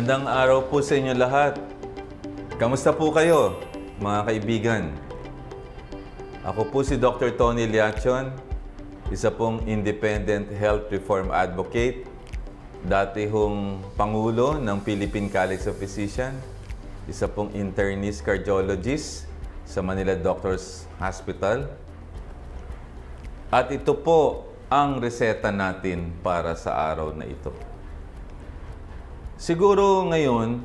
Magandang araw po sa inyo lahat. Kamusta po kayo, mga kaibigan? Ako po si Dr. Tony Liachon, isa pong independent health reform advocate, dati hong Pangulo ng Philippine College of Physicians, isa pong internist cardiologist sa Manila Doctors Hospital. At ito po ang reseta natin para sa araw na ito. Siguro ngayon,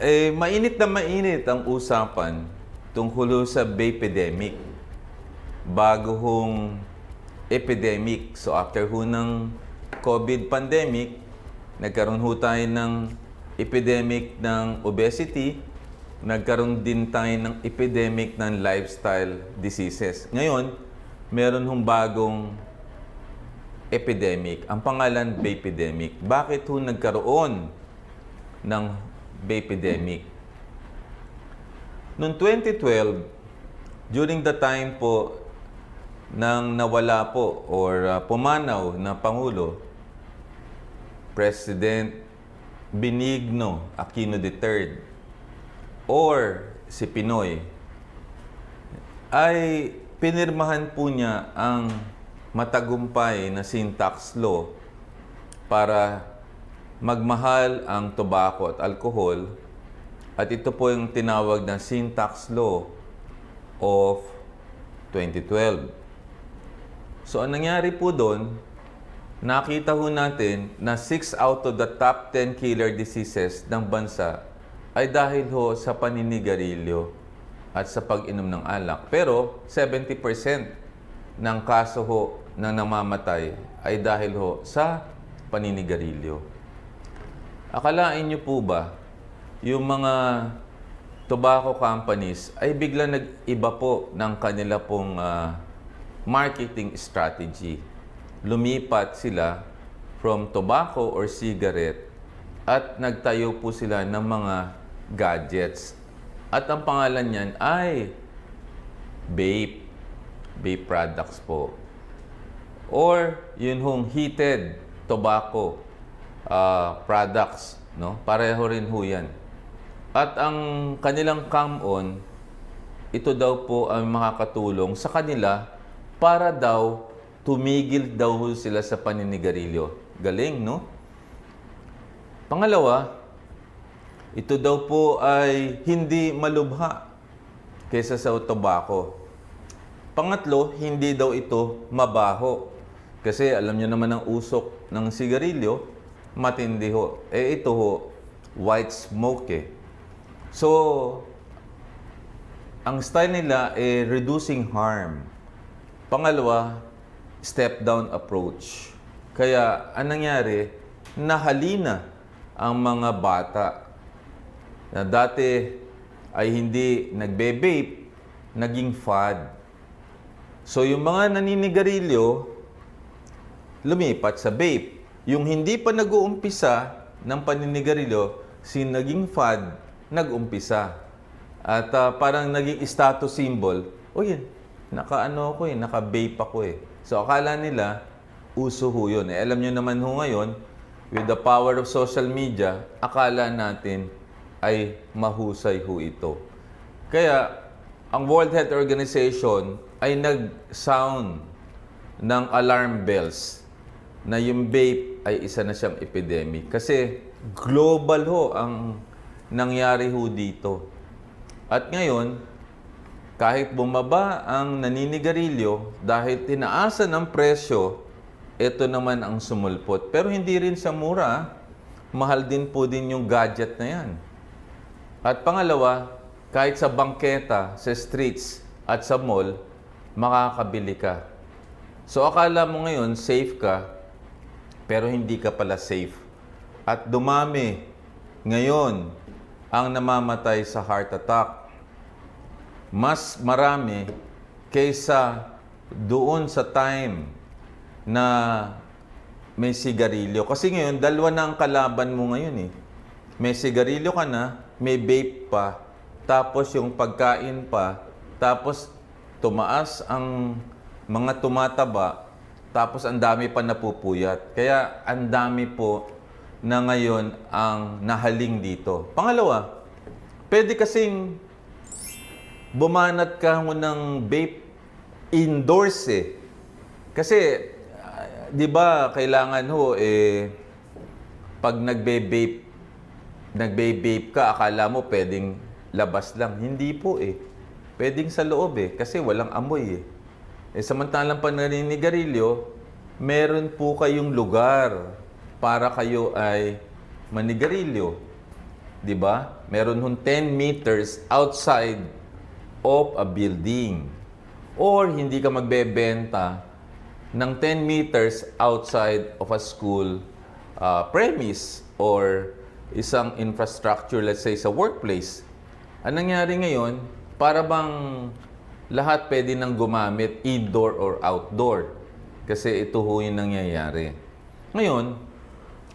eh, mainit na mainit ang usapan tungkol sa epidemic. Bago hong epidemic. So after ho ng COVID pandemic, nagkaroon ho tayo ng epidemic ng obesity, nagkaroon din tayo ng epidemic ng lifestyle diseases. Ngayon, meron hong bagong epidemic. Ang pangalan, Vapidemic. Bakit ho nagkaroon ng Vapidemic? Noong 2012, during the time po nang nawala po or uh, pumanaw na Pangulo, President Benigno Aquino III or si Pinoy, ay pinirmahan po niya ang matagumpay na syntax law para magmahal ang tobacco at alcohol at ito po yung tinawag na syntax law of 2012. So, ang nangyari po doon, nakita ho natin na 6 out of the top 10 killer diseases ng bansa ay dahil ho sa paninigarilyo at sa pag-inom ng alak. Pero 70% ng kaso ho na namamatay ay dahil ho sa paninigarilyo. Akalain niyo po ba yung mga tobacco companies ay bigla nag-iba po ng kanila pong ah, marketing strategy. Lumipat sila from tobacco or cigarette at nagtayo po sila ng mga gadgets. At ang pangalan niyan ay vape. Vape products po. Or yun hong heated tobacco ah, products. No? Pareho rin ho yan. At ang kanilang come-on, ito daw po ang makakatulong sa kanila para daw tumigil daw sila sa paninigarilyo. Galing, no? Pangalawa, ito daw po ay hindi malubha kaysa sa tobacco. Pangatlo, hindi daw ito mabaho. Kasi alam niyo naman ang usok ng sigarilyo, matindi ho. Eh ito ho, white smoke eh. So, ang style nila ay reducing harm. Pangalawa, step down approach. Kaya anong nangyari, nahalina ang mga bata na dati ay hindi nagbe-vape, naging fad. So yung mga naninigarilyo, lumipat sa vape. Yung hindi pa nag-uumpisa ng paninigarilyo, si naging fad, nag-umpisa. At ah, parang naging status symbol, o yun, naka-ano ako eh, naka-vape ako eh. So akala nila, uso ho yun. Eh, alam nyo naman ho ngayon, with the power of social media, akala natin ay mahusay ho ito. Kaya, ang World Health Organization ay nag-sound ng alarm bells na yung vape ay isa na siyang epidemic. Kasi global ho ang nangyari ho dito. At ngayon, kahit bumaba ang naninigarilyo dahil tinaasan ang presyo, ito naman ang sumulpot. Pero hindi rin sa mura, mahal din po din yung gadget na yan. At pangalawa, kahit sa bangketa, sa streets, at sa mall, makakabili ka. So akala mo ngayon safe ka, pero hindi ka pala safe. At dumami ngayon ang namamatay sa heart attack. Mas marami kaysa doon sa time na may sigarilyo. Kasi ngayon, dalawa na ang kalaban mo ngayon eh. May sigarilyo ka na, may vape pa, tapos yung pagkain pa, tapos tumaas ang mga tumataba, tapos ang dami pa napupuyat. Kaya ang dami po na ngayon ang nahaling dito. Pangalawa, pwede kasing bumanat ka mo ng vape indoors eh. Kasi, ah, di ba, kailangan ho, eh, pag nagbe-vape, nagbe-vape ka, akala mo pwedeng labas lang. Hindi po eh. Pwedeng sa loob eh, kasi walang amoy eh. Eh, samantalang pag naninigarilyo, meron po kayong lugar para kayo ay manigarilyo. Di ba? Meron hong 10 meters outside of a building. Or hindi ka magbebenta ng 10 meters outside of a school uh, premise or isang infrastructure, let's say, sa workplace. Ang nangyari ngayon, para bang lahat pwede nang gumamit indoor or outdoor. Kasi ito ho yung nangyayari. Ngayon,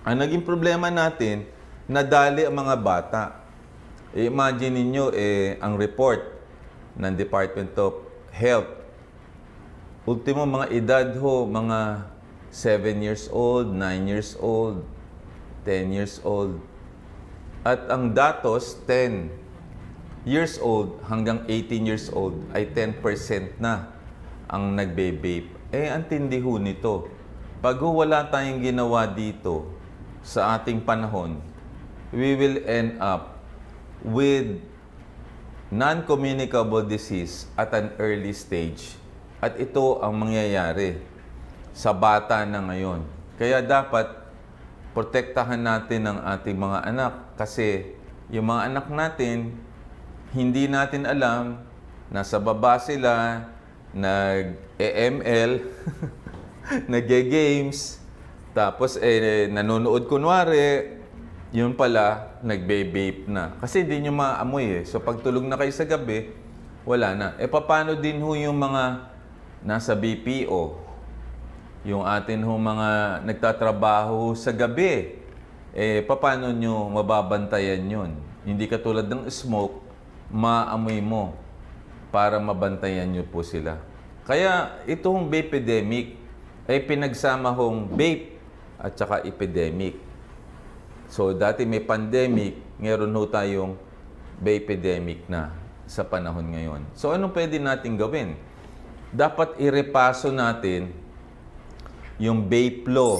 ang naging problema natin, nadali ang mga bata. Eh, imagine ninyo, eh, ang report ng Department of Health. Ultimo mga edad ho, mga 7 years old, 9 years old, 10 years old. At ang datos, 10 years old hanggang 18 years old ay 10% na ang nagbe-vape. Eh, ang tindi ho nito. Pag wala tayong ginawa dito sa ating panahon, we will end up with non-communicable disease at an early stage. At ito ang mangyayari sa bata na ngayon. Kaya dapat protektahan natin ang ating mga anak kasi yung mga anak natin, hindi natin alam, nasa baba sila, nag-EML, nag-games, tapos eh, nanonood kunwari, yun pala, nagbe-vape na. Kasi hindi nyo maamoy eh. So pag tulog na kayo sa gabi, wala na. E paano din ho yung mga nasa BPO? Yung atin ho mga nagtatrabaho sa gabi. Eh, paano nyo mababantayan yun? Hindi katulad ng smoke, maamoy mo para mabantayan nyo po sila. Kaya itong epidemic ay pinagsama hong vape at saka epidemic. So dati may pandemic, ngayon ho tayong epidemic na sa panahon ngayon. So anong pwede natin gawin? Dapat irepaso natin yung vape law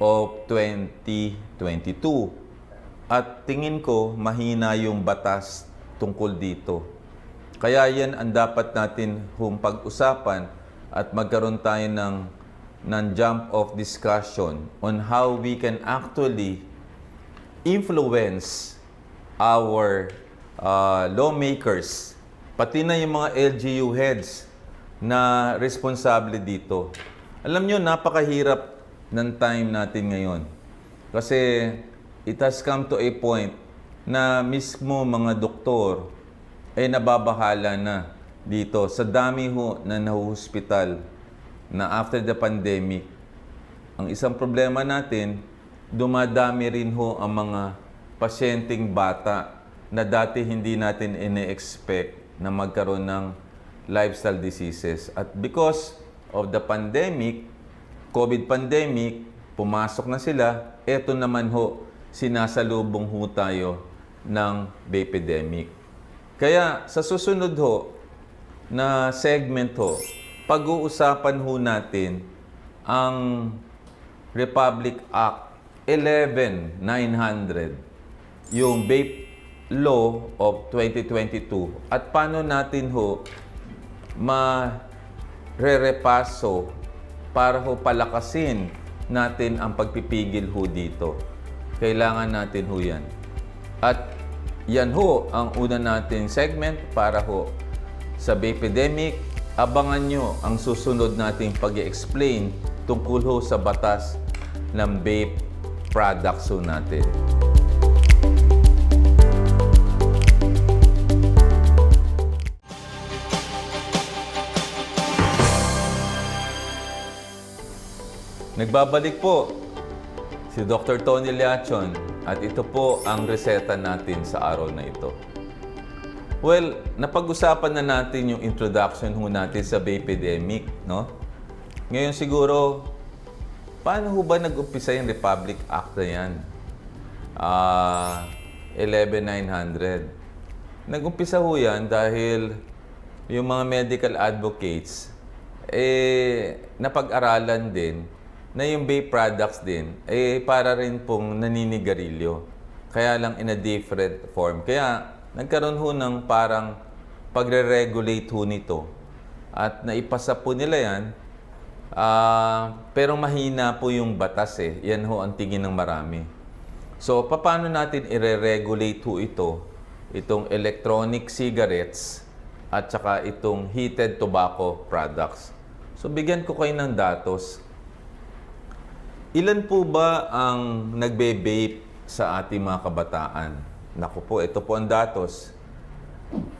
of 2022. At tingin ko mahina yung batas tungkol dito. Kaya yan ang dapat natin hong pag-usapan at magkaroon tayo ng, ng jump of discussion on how we can actually influence our uh, lawmakers, pati na yung mga LGU heads na responsable dito. Alam nyo, napakahirap ng time natin ngayon. Kasi it has come to a point na mismo mga doktor ay nababahala na dito sa dami ho na nahuhospital na after the pandemic. Ang isang problema natin, dumadami rin ho ang mga pasyenteng bata na dati hindi natin ine-expect na magkaroon ng lifestyle diseases. At because of the pandemic, COVID pandemic, pumasok na sila, eto naman ho, sinasalubong ho tayo ng epidemic. Kaya sa susunod ho na segment ho, pag-uusapan ho natin ang Republic Act 11900, yung Vape Law of 2022 at paano natin ho ma-rerepaso para ho palakasin natin ang pagpipigil ho dito. Kailangan natin ho yan. At yan ho ang una nating segment para ho sa epidemic. Abangan nyo ang susunod nating pag explain tungkol ho sa batas ng vape products ho natin. Nagbabalik po si Dr. Tony Liachon at ito po ang reseta natin sa araw na ito. Well, napag-usapan na natin yung introduction ho natin sa epidemic, no? Ngayon siguro, paano ho ba nag-umpisa yung Republic Act na yan? ah 11,900. Nag-umpisa ho yan dahil yung mga medical advocates, eh, napag-aralan din na yung vape products din, eh, para rin pong naninigarilyo. Kaya lang in a different form. Kaya, nagkaroon ho ng parang pagre-regulate ho nito. At naipasa po nila yan, ah, pero mahina po yung batas eh. Yan ho ang tingin ng marami. So, paano natin i-regulate ho ito? Itong electronic cigarettes at saka itong heated tobacco products. So, bigyan ko kayo ng datos. Ilan po ba ang nagbe-vape sa ating mga kabataan? Naku po, ito po ang datos.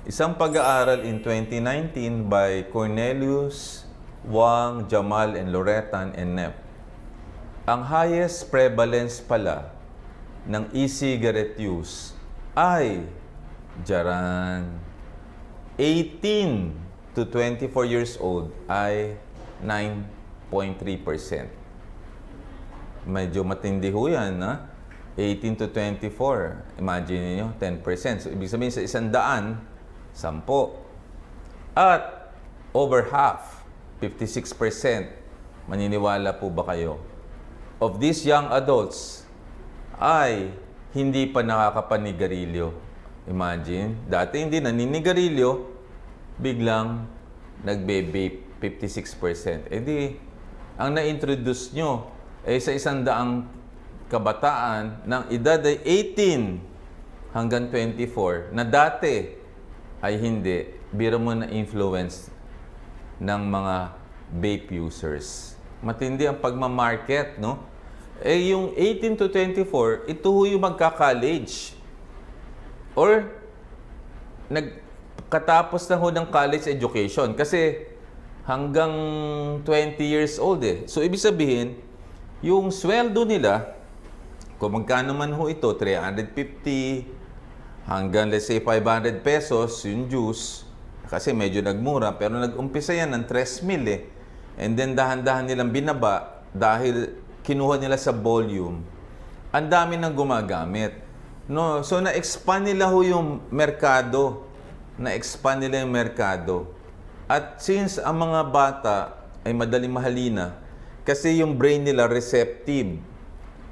Isang pag-aaral in 2019 by Cornelius, Wang, Jamal, and Loretan, and Nep. Ang highest prevalence pala ng e-cigarette use ay jaran 18 to 24 years old ay 9.3%. Medyo matindi ho yan, ha? 18 to 24. Imagine niyo 10%. So, ibig sabihin sa isang daan, 10. At over half, 56%, maniniwala po ba kayo, of these young adults ay hindi pa nakakapanigarilyo. Imagine, dati hindi naninigarilyo, biglang nagbe-vape 56%. Eh di, ang na-introduce nyo ay sa isang daang kabataan ng edad ay 18 hanggang 24 na dati ay hindi, biro mo na influence ng mga vape users. Matindi ang pagmamarket, no? Eh, yung 18 to 24, ito ho yung magka-college. Or, nagkatapos na ho ng college education. Kasi, hanggang 20 years old eh. So, ibig sabihin, yung sweldo nila, kung magkano man ho ito, 350 hanggang let's say 500 pesos yung juice, kasi medyo nagmura, pero nag-umpisa yan ng 3 mil eh. And then dahan-dahan nilang binaba dahil kinuha nila sa volume. Ang dami nang gumagamit. No, so na-expand nila ho yung merkado. Na-expand nila yung merkado. At since ang mga bata ay madaling mahalina, kasi yung brain nila receptive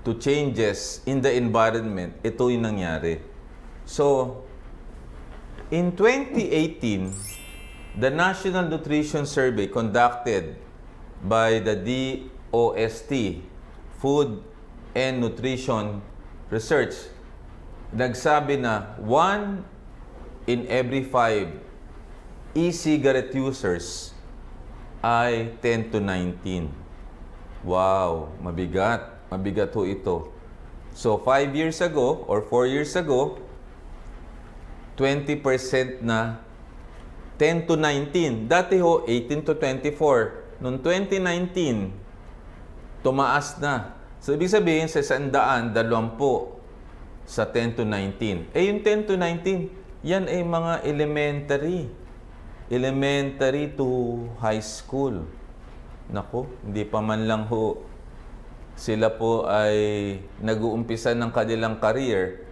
to changes in the environment, ito yung nangyari. So, in 2018, the National Nutrition Survey conducted by the DOST, Food and Nutrition Research, nagsabi na one in every five e-cigarette users ay 10 to 19. Wow, mabigat. Mabigat ho ito. So, 5 years ago or 4 years ago, 20% na 10 to 19. Dati ho, 18 to 24. Noong 2019, tumaas na. So, ibig sabihin, sa sandaan, dalawampu sa 10 to 19. Eh, yung 10 to 19, yan ay mga elementary. Elementary to high school. Nako, hindi pa man lang ho sila po ay nag-uumpisa ng kanilang career,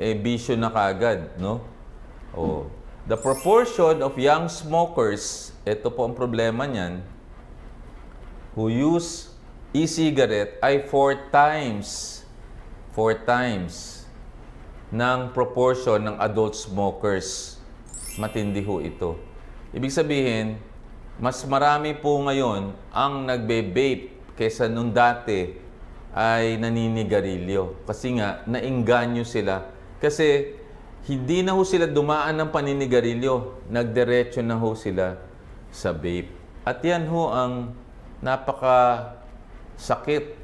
eh bisyo na kagad, no? Oh. The proportion of young smokers, ito po ang problema niyan, who use e-cigarette ay four times, four times ng proportion ng adult smokers. Matindi ho ito. Ibig sabihin, mas marami po ngayon ang nagbe-vape kaysa nung dati ay naninigarilyo. Kasi nga, nainganyo sila. Kasi hindi na ho sila dumaan ng paninigarilyo. Nagdiretso na ho sila sa vape. At yan ho ang napaka sakit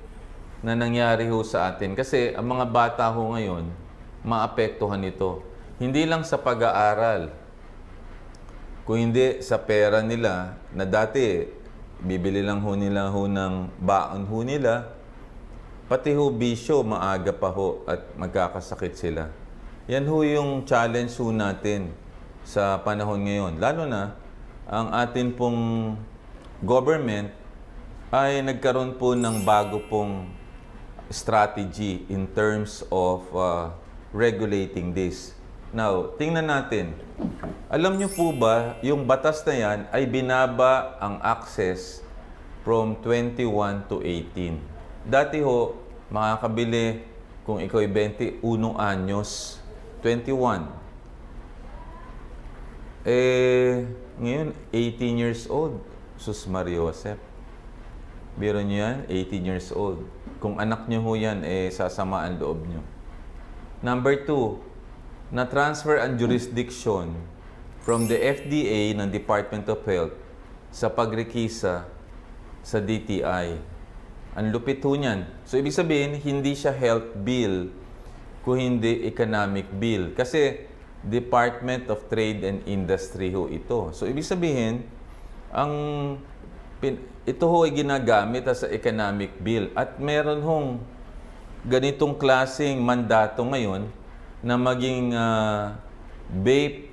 na nangyari ho sa atin. Kasi ang mga bata ho ngayon, maapektuhan ito. Hindi lang sa pag-aaral, kung hindi sa pera nila na dati bibili lang ho nila ho ng baon ho nila, pati ho bisyo maaga pa ho at magkakasakit sila. Yan ho yung challenge ho natin sa panahon ngayon. Lalo na ang atin pong government ay nagkaroon po ng bago pong strategy in terms of uh, regulating this. Now, tingnan natin. Alam niyo po ba, yung batas na yan ay binaba ang access from 21 to 18. Dati ho, makakabili kung ikaw ay 21 anyos, 21. Eh, ngayon, 18 years old. Sus Mario Josep. Biro niyo yan, 18 years old. Kung anak niyo ho yan, eh, sasama ang loob niyo. Number two, na-transfer ang jurisdiction from the FDA ng Department of Health sa pagrekisa sa DTI. Ang lupit ho niyan. So, ibig sabihin, hindi siya health bill kung hindi economic bill. Kasi, Department of Trade and Industry ho ito. So, ibig sabihin, ang pin- ito ho ay ginagamit as a economic bill. At meron hong ganitong klaseng mandato ngayon na maging ah, vape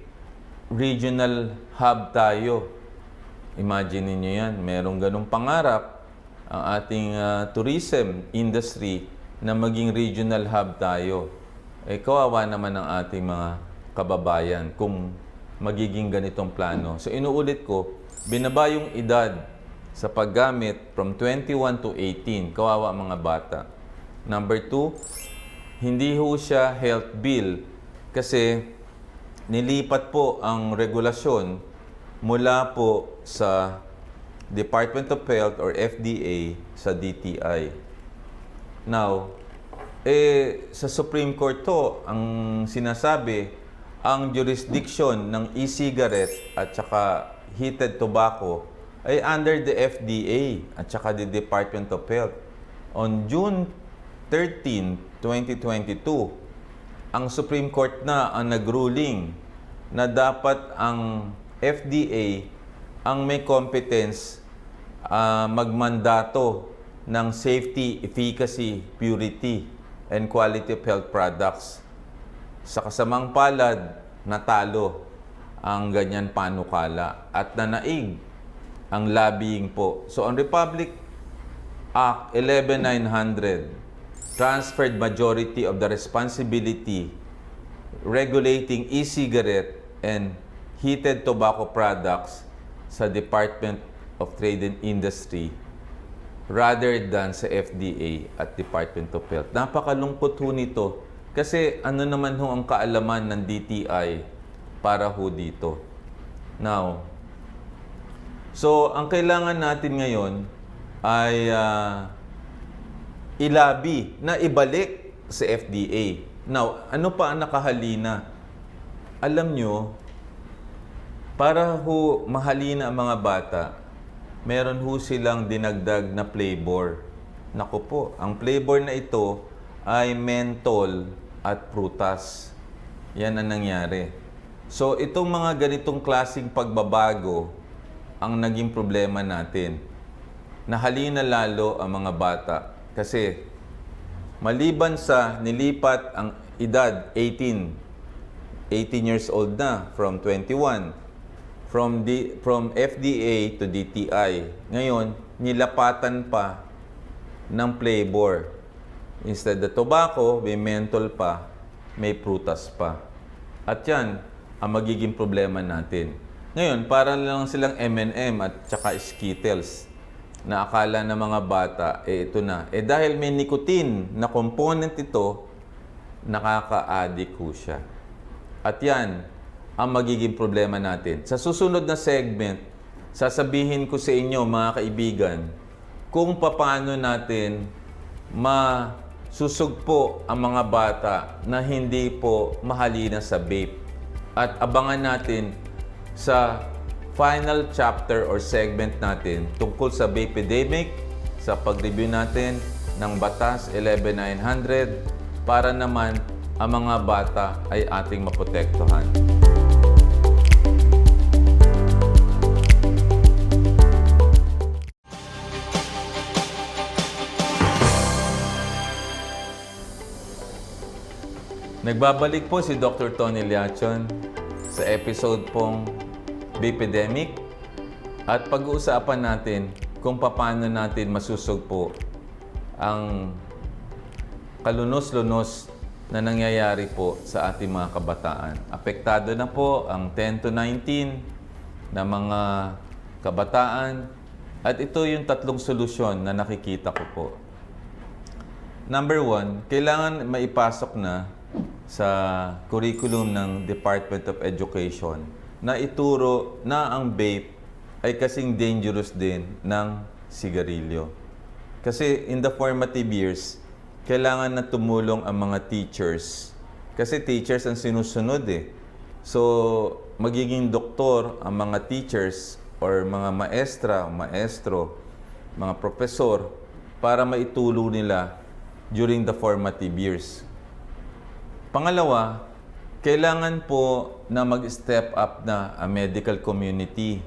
regional hub tayo. Imagine niyo yan, merong ganong pangarap ang ating ah, tourism industry na maging regional hub tayo. Eh, kawawa naman ang ating mga kababayan kung magiging ganitong plano. So, inuulit ko, binaba yung edad sa paggamit from 21 to 18. Kawawa mga bata. Number two, hindi ho siya health bill kasi nilipat po ang regulasyon mula po sa Department of Health or FDA sa DTI. Now, eh, sa Supreme Court to, ang sinasabi, ang jurisdiction ng e-cigarette at saka heated tobacco ay under the FDA at saka the Department of Health. On June 13, 2022, ang Supreme Court na ang nagruling na dapat ang FDA ang may competence ah, magmandato ng safety, efficacy, purity, and quality of health products. Sa kasamang palad, natalo ang ganyan panukala at nanaig ang lobbying po. So, ang Republic Act 11900 transferred majority of the responsibility regulating e-cigarette and heated tobacco products sa Department of Trade and Industry rather than sa FDA at Department of Health. Napakalungkot ho nito kasi ano naman ho ang kaalaman ng DTI para ho dito. Now, so ang kailangan natin ngayon ay ah, ilabi na ibalik sa FDA. Now, ano pa ang nakahalina? Alam nyo, para ho mahalina ang mga bata, meron ho silang dinagdag na flavor. Naku po, ang flavor na ito ay menthol at prutas. Yan ang nangyari. So, itong mga ganitong klasing pagbabago ang naging problema natin. Nahalina lalo ang mga bata kasi maliban sa nilipat ang edad 18 18 years old na from 21 from D, from FDA to DTI. Ngayon, nilapatan pa ng flavor. Instead of tobacco, may menthol pa, may prutas pa. At yan ang magiging problema natin. Ngayon, para lang silang M&M at saka Skittles na akala ng mga bata, eh ito na. Eh dahil may nicotine na component ito, nakaka-addict ho siya. At yan ang magiging problema natin. Sa susunod na segment, sasabihin ko sa inyo mga kaibigan kung paano natin masusugpo ang mga bata na hindi po mahalina sa vape. At abangan natin sa final chapter or segment natin tungkol sa epidemic, sa pag-review natin ng Batas 11900 para naman ang mga bata ay ating maprotektuhan. Nagbabalik po si Dr. Tony Liachon sa episode pong Bipedemic at pag-uusapan natin kung paano natin masusugpo ang kalunos-lunos na nangyayari po sa ating mga kabataan. Apektado na po ang 10 to 19 na mga kabataan at ito yung tatlong solusyon na nakikita ko po. Number one, kailangan maipasok na sa curriculum ng Department of Education na ituro na ang vape ay kasing dangerous din ng sigarilyo. Kasi in the formative years, kailangan na tumulong ang mga teachers. Kasi teachers ang sinusunod eh. So, magiging doktor ang mga teachers or mga maestra, maestro, mga profesor para maitulong nila during the formative years. Pangalawa, kailangan po na mag-step up na ang medical community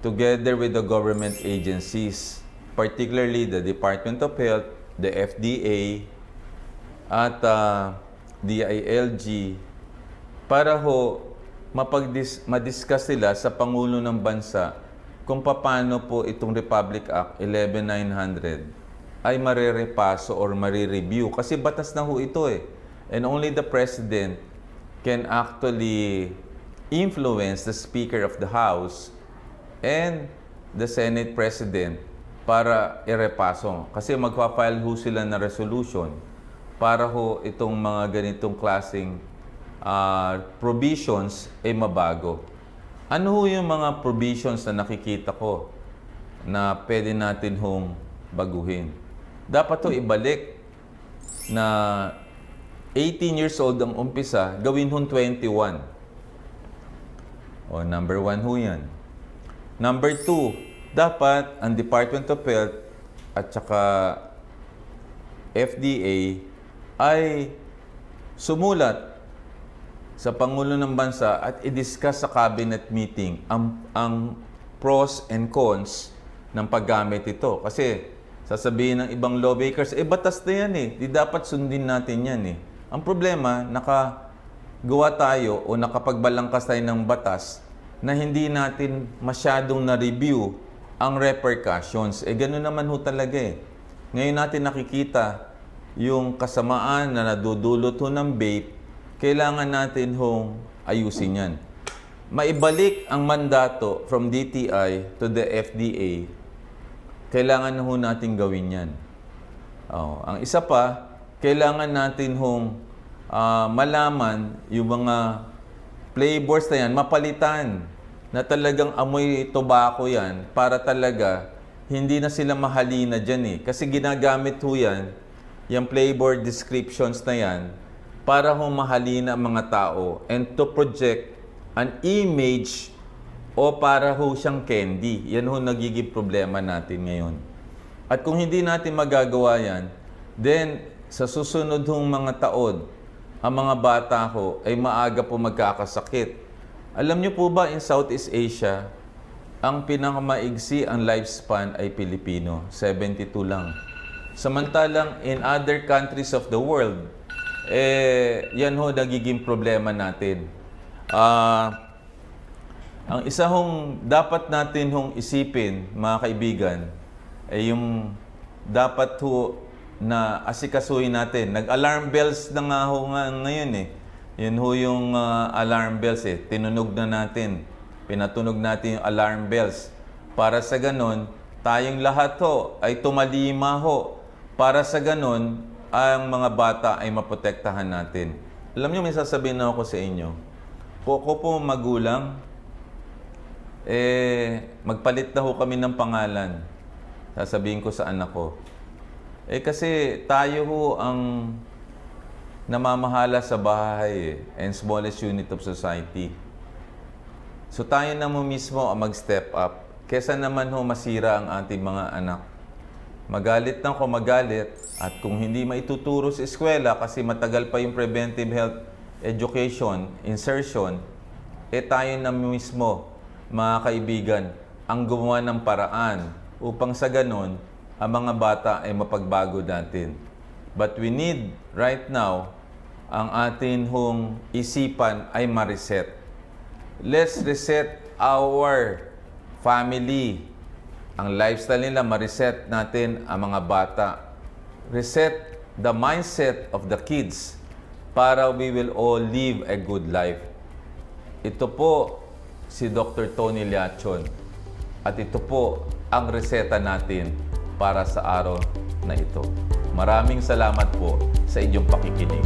together with the government agencies, particularly the Department of Health, the FDA, at uh, DILG, para ho mapagdis madiscuss sila sa Pangulo ng Bansa kung paano po itong Republic Act 11900 ay marerepaso or marireview. Kasi batas na ho ito eh. And only the President can actually influence the Speaker of the House and the Senate President para irepaso. Kasi magpa-file ho sila na resolution para ho itong mga ganitong klaseng ah, provisions ay mabago. Ano ho yung mga provisions na nakikita ko na pwede natin hong baguhin? Dapat ho ibalik na 18 years old ang umpisa, gawin hong 21. O, number one ho yan. Number two, dapat ang Department of Health at saka FDA ay sumulat sa Pangulo ng Bansa at i-discuss sa cabinet meeting ang, ang pros and cons ng paggamit ito. Kasi sasabihin ng ibang lawmakers, eh batas na yan eh. Di dapat sundin natin yan eh. Ang problema, nakagawa tayo o nakapagbalangkas tayo ng batas na hindi natin masyadong na-review ang repercussions. Eh gano'n naman ho talaga eh. Ngayon natin nakikita yung kasamaan na nadudulot ho ng vape, kailangan natin hong ayusin yan. Maibalik ang mandato from DTI to the FDA, kailangan ho natin gawin yan. Oh, ang isa pa, kailangan natin hong ah, malaman yung mga flavors na yan, mapalitan na talagang amoy tobacco yan para talaga hindi na sila mahalina dyan eh. Kasi ginagamit ho yan, yung flavor descriptions na yan, para ho mahalina ang mga tao and to project an image o para ho siyang candy. Yan ho nagiging problema natin ngayon. At kung hindi natin magagawa yan, then sa susunod hong mga taon, ang mga bata ko ay maaga po magkakasakit. Alam niyo po ba in Southeast Asia, ang pinakamaigsi ang lifespan ay Pilipino, 72 lang. Samantalang in other countries of the world, eh, yan ho nagiging problema natin. Ah, ang isa hong dapat natin hong isipin, mga kaibigan, ay yung dapat ho na asikasuhin natin. Nag-alarm bells na nga ho nga ngayon eh. Yun ho yung ah, alarm bells eh. Tinunog na natin. Pinatunog natin yung alarm bells. Para sa ganon, tayong lahat ho ay tumalima ho. Para sa ganon, ang mga bata ay maprotektahan natin. Alam niyo, may sasabihin na ako sa inyo. Koko po magulang, eh, magpalit na ho kami ng pangalan. Sasabihin ko sa anak ko. Eh kasi tayo ho ang namamahala sa bahay eh, and smallest unit of society. So tayo na mo mismo ang mag-step up. Kesa naman ho masira ang ating mga anak. Magalit ng ko magalit at kung hindi maituturo sa eskwela kasi matagal pa yung preventive health education, insertion, eh tayo na mismo, mga kaibigan, ang gumawa ng paraan upang sa ganon, ang mga bata ay mapagbago natin. But we need right now ang atin hong isipan ay ma-reset. Let's reset our family. Ang lifestyle nila, ma-reset natin ang mga bata. Reset the mindset of the kids para we will all live a good life. Ito po si Dr. Tony Liachon. At ito po ang reseta natin para sa araw na ito. Maraming salamat po sa inyong pakikinig.